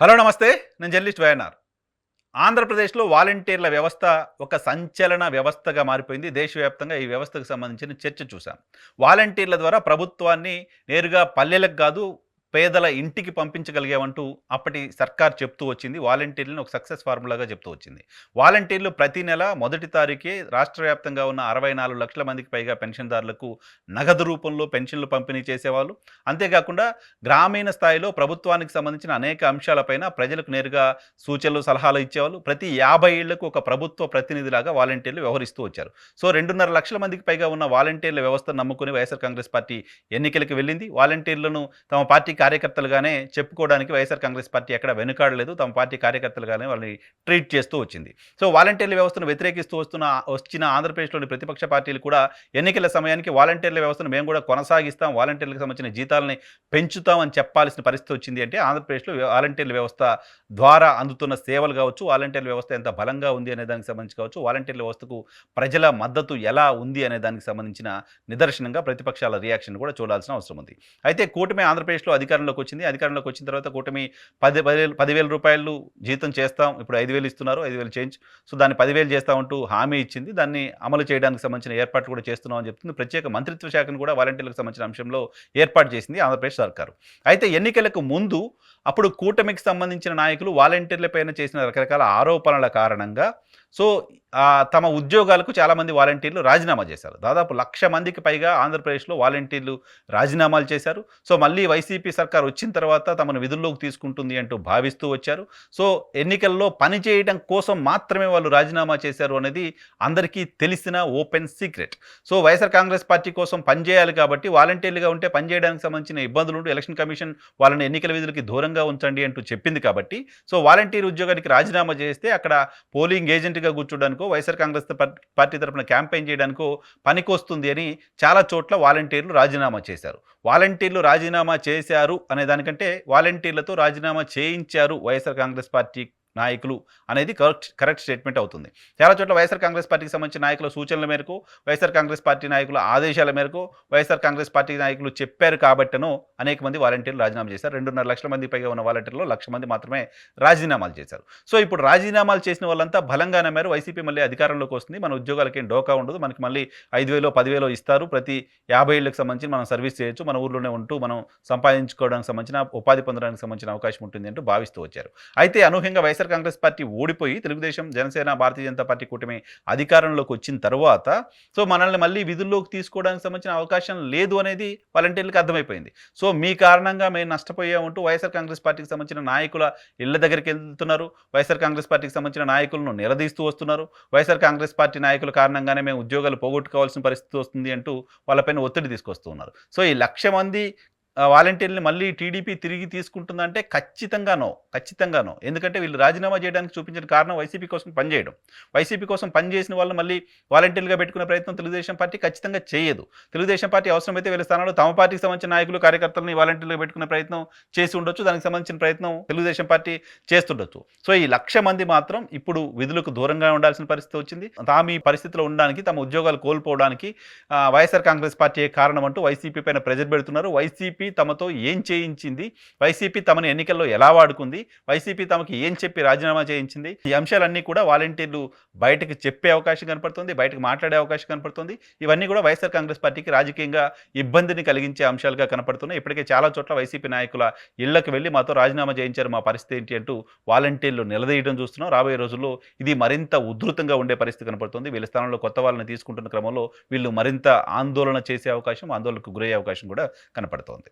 Hello నమస్తే. నేను journalist YNR. ఆంధ్రప్రదేశ్లో వాలంటీర్ల వ్యవస్థ ఒక సంచలన వ్యవస్థగా మారిపోయింది. దేశవ్యాప్తంగా ఈ వ్యవస్థకు సంబంధించిన చర్చ చూశాం. వాలంటీర్ల ద్వారా ప్రభుత్వాన్ని నేరుగా పల్లెలకు కాదు పేదల ఇంటికి పంపించగలిగామంటూ అప్పటి సర్కార్ చెప్తూ వచ్చింది. వాలంటీర్లను ఒక సక్సెస్ ఫార్ములాగా చెప్తూ వచ్చింది. వాలంటీర్లు ప్రతి నెల మొదటి తారీఖే రాష్ట్ర వ్యాప్తంగా ఉన్న అరవై నాలుగు లక్షల మందికి పైగా పెన్షన్దారులకు నగదు రూపంలో పెన్షన్లు పంపిణీ చేసేవాళ్ళు. అంతేకాకుండా గ్రామీణ స్థాయిలో ప్రభుత్వానికి సంబంధించిన అనేక అంశాలపైన ప్రజలకు నేరుగా సూచనలు సలహాలు ఇచ్చేవాళ్ళు. ప్రతి యాభై ఏళ్ళకు ఒక ప్రభుత్వ ప్రతినిధిలాగా వాలంటీర్లు వ్యవహరిస్తూ వచ్చారు. సో రెండున్నర లక్షల మందికి పైగా ఉన్న వాలంటీర్ల వ్యవస్థను నమ్ముకుని వైఎస్ఆర్ కాంగ్రెస్ పార్టీ ఎన్నికలకు వెళ్ళింది. వాలంటీర్లను తమ పార్టీ కార్యకర్తలుగానే చెప్పుకోవడానికి వైఎస్ఆర్ కాంగ్రెస్ పార్టీ ఎక్కడ వెనుకాడలేదు. తమ పార్టీ కార్యకర్తలుగానే వాళ్ళని ట్రీట్ చేస్తూ వచ్చింది. సో వాలంటీర్ల వ్యవస్థను వ్యతిరేకిస్తూ వస్తున్న వచ్చిన ఆంధ్రప్రదేశ్లోని ప్రతిపక్ష పార్టీలు కూడా ఎన్నికల సమయానికి వాలంటీర్ల వ్యవస్థను మేము కూడా కొనసాగిస్తాం. వాలంటీర్లకు సంబంధించిన జీతాలని పెంచుతామని చెప్పాల్సిన పరిస్థితి వచ్చింది అంటే ఆంధ్రప్రదేశ్లో వాలంటీర్ల వ్యవస్థ ద్వారా అందుతున్న సేవలు కావచ్చు వాలంటీర్ల వ్యవస్థ ఎంత బలంగా ఉంది అనే దానికి సంబంధించి కావచ్చు వాలంటీర్ల వ్యవస్థకు ప్రజల మద్దతు ఎలా ఉంది అనే దానికి సంబంధించిన నిదర్శనంగా ప్రతిపక్షాల రియాక్షన్ కూడా చూడాల్సిన అవసరం ఉంది. అయితే కూటమి ఆంధ్రప్రదేశ్లో అధికారంలోకి వచ్చింది. అధికారంలోకి వచ్చిన తర్వాత కూటమి పది పదివేలు పదివేల రూపాయలు జీతం చేస్తాం. ఇప్పుడు ఐదు వేలు ఇస్తున్నారు. ఐదు వేలు చేంజ్ సో దాన్ని పదివేలు చేస్తామంటూ హామీ ఇచ్చింది. దాన్ని అమలు చేయడానికి సంబంధించిన ఏర్పాట్లు కూడా చేస్తున్నాం అని చెప్తుంది. ప్రత్యేక మంత్రిత్వ శాఖను కూడా వాలంటీర్లకు సంబంధించిన అంశంలో ఏర్పాటు చేసింది ఆంధ్రప్రదేశ్ సర్కారు. అయితే ఎన్నికలకు ముందు అప్పుడు కూటమికి సంబంధించిన నాయకులు వాలంటీర్లపైన చేసిన రకరకాల ఆరోపణల కారణంగా సో తమ ఉద్యోగాలకు చాలామంది వాలంటీర్లు రాజీనామా చేశారు. దాదాపు లక్ష మందికి పైగా ఆంధ్రప్రదేశ్లో వాలంటీర్లు రాజీనామాలు చేశారు. సో మళ్ళీ వైసీపీ సర్కార్ వచ్చిన తర్వాత తమను విధుల్లోకి తీసుకుంటుంది అంటూ భావిస్తూ వచ్చారు. సో ఎన్నికల్లో పని చేయడం కోసం మాత్రమే వాళ్ళు రాజీనామా చేశారు అనేది అందరికీ తెలిసిన open secret. So YSR Congress party కోసం పనిచేయాలి కాబట్టి వాలంటీర్లుగా ఉంటే పనిచేయడానికి సంబంధించిన ఇబ్బందులు ఉంటూ ఎలక్షన్ కమిషన్ వాళ్ళని ఎన్నికల విధులకి దూరంగా ఉంచండి అంటూ చెప్పింది కాబట్టి సో వాలంటీర్ ఉద్యోగానికి రాజీనామా చేస్తే అక్కడ పోలింగ్ ఏజెంట్గా కూర్చోడానికో వైఎస్ఆర్ కాంగ్రెస్ పార్టీ తరపున క్యాంపెయిన్ చేయడానికో పనికొస్తుంది అని చాలా చోట్ల వాలంటీర్లు రాజీనామా చేశారు. వాలంటీర్లు రాజీనామా చేశారు అనే దానికంటే వాలంటీర్లతో రాజీనామా చేయించారు వైఎస్ఆర్ కాంగ్రెస్ పార్టీ నాయకులు అనేది కరెక్ట్ కరెక్ట్ స్టేట్మెంట్ అవుతుంది. చాలా చోట్ల వైఎస్ఆర్ కాంగ్రెస్ పార్టీకి సంబంధించిన నాయకుల సూచనల మేరకు వైఎస్ఆర్ కాంగ్రెస్ పార్టీ నాయకుల ఆదేశాల మేరకు వైఎస్ఆర్ కాంగ్రెస్ పార్టీ నాయకులు చెప్పారు కాబట్టను అనేక మంది వాలంటీర్లు రాజీనామా చేశారు. రెండున్నర లక్షల మంది పైగా ఉన్న వాలంటీర్లో లక్ష మంది మాత్రమే రాజీనామాలు చేశారు. సో ఇప్పుడు రాజీనామాలు చేసిన వాళ్ళంతా బలంగా నమ్మారు. వైసీపీ మళ్ళీ అధికారంలోకి వస్తుంది. మన ఉద్యోగాలకి ఏం డోకా ఉండదు. మనకి మళ్ళీ ఐదు వేలో పదివేలో ఇస్తారు. ప్రతి యాభై ఏళ్ళకి సంబంధించి మనం సర్వీస్ చేయొచ్చు. మన ఊర్లోనే ఉంటూ మనం సంపాదించుకోవడానికి సంబంధించిన ఉపాధి పొందడానికి సంబంధించిన అవకాశం ఉంటుంది అంటూ భావిస్తూ వచ్చారు. అయితే అనూహ్యంగా వైఎస్ఆర్ కాంగ్రెస్ పార్టీ ఓడిపోయి తెలుగుదేశం జనసేన భారతీయ జనతా పార్టీ కూటమి అధికారంలోకి వచ్చిన తర్వాత సో మనల్ని మళ్ళీ విధుల్లోకి తీసుకోవడానికి సంబంధించిన అవకాశం లేదు అనేది వాలంటీర్లకు అర్థమైపోయింది. సో మీ కారణంగా మేము నష్టపోయామంటూ వైఎస్ఆర్ కాంగ్రెస్ పార్టీకి సంబంధించిన నాయకుల ఇళ్ళ దగ్గరికి వెళ్తున్నారు. వైఎస్ఆర్ కాంగ్రెస్ పార్టీకి సంబంధించిన నాయకులను నిలదీస్తూ వస్తున్నారు. వైఎస్ఆర్ కాంగ్రెస్ పార్టీ నాయకుల కారణంగానే మేము ఉద్యోగాలు పోగొట్టుకోవాల్సిన పరిస్థితి వస్తుంది అంటూ వాళ్ళపైన ఒత్తిడి తీసుకొస్తూ ఉన్నారు. సో ఈ లక్ష మంది వాలంటీర్ని మళ్ళీ టీడీపీ తిరిగి తీసుకుంటుందంటే ఖచ్చితంగానో ఖచ్చితంగానో. ఎందుకంటే వీళ్ళు రాజీనామా చేయడానికి చూపించిన కారణం వైసీపీ కోసం పనిచేయడం. వైసీపీ కోసం పనిచేసిన వాళ్ళు మళ్ళీ వాలంటీర్గా పెట్టుకునే ప్రయత్నం తెలుగుదేశం పార్టీ ఖచ్చితంగా చేయదు. తెలుగుదేశం పార్టీ అవసరమైతే వీళ్ళ స్థానంలో తమ పార్టీకి సంబంధించిన నాయకులు కార్యకర్తలని వాలంటీర్గా పెట్టుకునే ప్రయత్నం చేసి ఉండొచ్చు. దానికి సంబంధించిన ప్రయత్నం తెలుగుదేశం పార్టీ చేస్తుండొచ్చు. సో ఈ లక్ష మంది మాత్రం ఇప్పుడు విధులకు దూరంగా ఉండాల్సిన పరిస్థితి వచ్చింది. తాము ఈ పరిస్థితిలో ఉండడానికి తమ ఉద్యోగాలు కోల్పోవడానికి వైఎస్ఆర్ కాంగ్రెస్ పార్టీ కారణం అంటూ వైసీపీ పైన ప్రెజర్ పెడుతున్నారు. వైసీపీ వైసీపీ తమతో ఏం చేయించింది? వైసీపీ తమను ఎన్నికల్లో ఎలా వాడుకుంది? వైసీపీ తమకి ఏం చెప్పి రాజీనామా చేయించింది? ఈ అంశాలన్నీ కూడా వాలంటీర్లు బయటకు చెప్పే అవకాశం కనపడుతుంది బయటకు మాట్లాడే అవకాశం కనపడుతుంది. ఇవన్నీ కూడా వైఎస్ఆర్ కాంగ్రెస్ పార్టీకి రాజకీయంగా ఇబ్బందిని కలిగించే అంశాలుగా కనపడుతున్నాయి. ఇప్పటికే చాలా చోట్ల వైసీపీ నాయకుల ఇళ్ళకు వెళ్ళి మాతో రాజీనామా చేయించారు. మా పరిస్థితి ఏంటి అంటూ వాలంటీర్లు నిలదీయడం చూస్తున్నాం. రాబోయే రోజుల్లో ఇది మరింత ఉధృతంగా ఉండే పరిస్థితి కనపడుతుంది. వీళ్ళ స్థానంలో కొత్త వాళ్ళని తీసుకుంటున్న క్రమంలో వీళ్ళు మరింత ఆందోళన చేసే అవకాశం ఆందోళనకు గురయ్యే అవకాశం కూడా కనపడుతోంది.